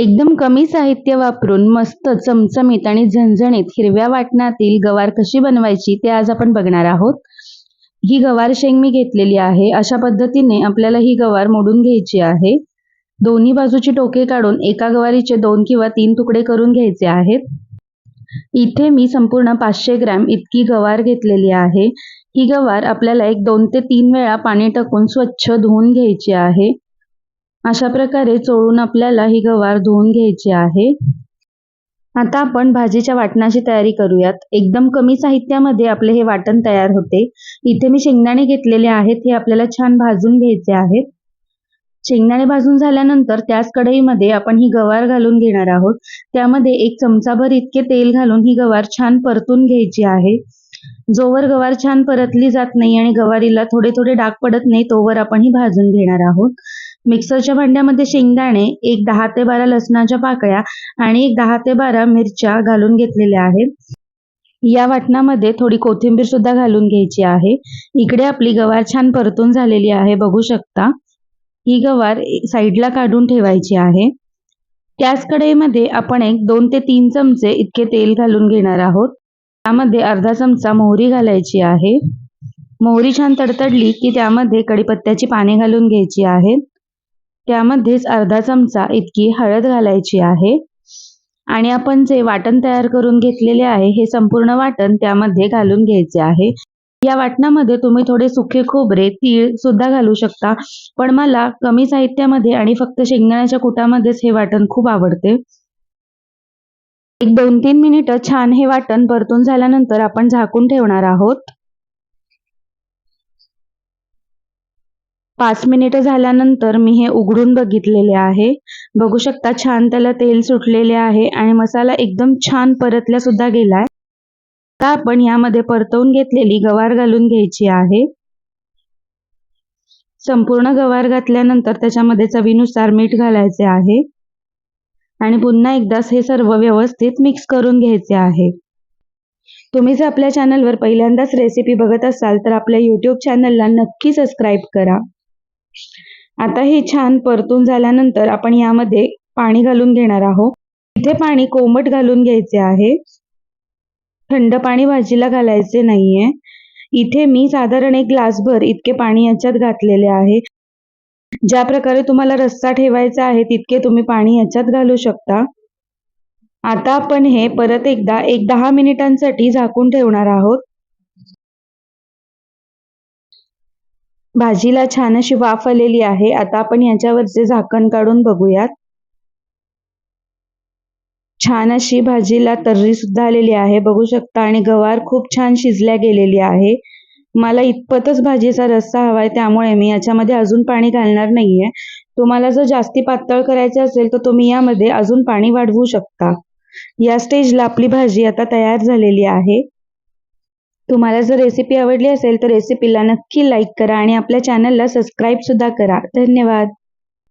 एकदम कमी साहित्य वापरून मस्त चमचमीत आणि झणझणीत हिरव्या वाटणातील गवार कशी बनवायची ते आज आपण बघणार आहोत. ही गवार शेंग मी घेतलेली आहे. अशा पद्धतीने आपल्याला ही गवार मोडून घ्यायची आहे. दोन्ही बाजूची टोके काढून एका गवारीचे दोन किंवा तीन तुकडे करून घ्यायचे आहेत. इथे मी संपूर्ण पाचशे ग्रॅम इतकी गवार घेतलेली आहे. ही गवार आपल्याला एक दोन ते तीन वेळा पाणी टाकून स्वच्छ धुवून घ्यायची आहे. अशा प्रकारे चोळून आपल्याला ही गवार धुवून घ्यायची आहे. आता आपण भाजीच्या वाटणाची तयारी करूयात. एकदम कमी साहित्यामध्ये आपले हे वाटण तयार होते. इथे मी शेंगदाणे घेतलेले आहेत हे आपल्याला छान भाजून घ्यायचे आहेत. शेंगदाणे भाजून झाल्यानंतर त्याच कढईमध्ये आपण ही गवार घालून घेणार आहोत. त्यामध्ये एक चमचाभर इतके तेल घालून ही गवार छान परतून घ्यायची आहे. जोवर गवार छान परतली जात नाही आणि गवारीला थोडे थोडे डाग पडत नाही तोवर आपण ही भाजून घेणार आहोत. मिक्सरच्या भांड्यामध्ये शेंगदाणे एक दहा ते बारा लसणाच्या पाकळ्या आणि एक दहा ते बारा मिरच्या घालून घेतलेल्या आहेत. या वाटणामध्ये थोडी कोथिंबीर सुद्धा घालून घ्यायची आहे. इकडे आपली गवार छान परतून झालेली आहे बघू शकता. ही गवार साईडला काढून ठेवायची आहे. त्याच कढईमध्ये आपण एक दोन ते तीन चमचे इतके तेल घालून घेणार आहोत. त्यामध्ये अर्धा चमचा मोहरी घालायची आहे. मोहरी छान तडतडली की त्यामध्ये कडीपत्त्याची पाने घालून घ्यायची आहेत त्यामध्येच अर्धा चमचा इतकी हळद घालायची आहे. आणि आपण जे वाटण तयार करून घेतलेले आहे हे संपूर्ण वाटण त्यामध्ये घालून घ्यायचे आहे. या वाटणामध्ये तुम्ही थोडे सुखे खोबरे तीळ सुद्धा घालू शकता. पण मला कमी साहित्यामध्ये आणि फक्त शेंगदाण्याच्या कुटामध्येच हे वाटण खूप आवडते. एक दोन तीन मिनिटं छान हे वाटण परतून झाल्यानंतर आपण झाकून ठेवणार आहोत. पाच मिनिटं झाल्यानंतर मी हे उघडून बघितलेले आहे. बघू शकता छान त्याला तेल सुटलेले आहे आणि मसाला एकदम छान परतल्या सुद्धा गेलाय. आता आपण यामध्ये परतवून घेतलेली गवार घालून घ्यायची आहे. संपूर्ण गवार घातल्यानंतर त्याच्यामध्ये चवीनुसार मीठ घालायचे आहे. आणि पुन्हा एकदाच हे सर्व व्यवस्थित मिक्स करून घ्यायचे आहे. तुम्ही जर आपल्या चॅनलवर पहिल्यांदाच रेसिपी बघत असाल तर आपल्या यूट्यूब चॅनलला नक्की सबस्क्राईब करा. आता हे छान परतून झाल्यानंतर आपण यामध्ये पाणी घालून घेणार आहोत. इथे पाणी कोमट घालून घ्यायचे आहे. थंड पाणी भाजीला घालायचे नाहीये. इथे मी साधारण एक ग्लासभर इतके पाणी याच्यात घातलेले आहे. ज्या प्रकारे तुम्हाला रस्सा ठेवायचा आहे तितके तुम्ही पाणी याच्यात घालू शकता. आता आपण हे परत एकदा एक दहा मिनिटांसाठी झाकून ठेवणार आहोत. भाजीला छान अशी वाफ आलेली आहे. आता आपण याच्यावरचे झाकण काढून बघूयात. छान अशी भाजीला तर्री सुद्धा आलेली आहे. बघू शकता आणि गवार खूप छान शिजल्या गेलेली आहे. मला इतपतच भाजीचा रस्सा हवाय त्यामुळे मी याच्यामध्ये अजून पाणी घालणार नाहीये. तुम्हाला जर जास्ती पातळ करायचं असेल तर तुम्ही यामध्ये अजून पाणी वाढवू शकता. या स्टेजला आपली भाजी आता तयार झालेली आहे. तुम्हाला जर रेसिपी आवडली असेल तर रेसिपीला नक्की लाईक करा आणि आपल्या चॅनलला सबस्क्राईबसुद्धा करा. धन्यवाद.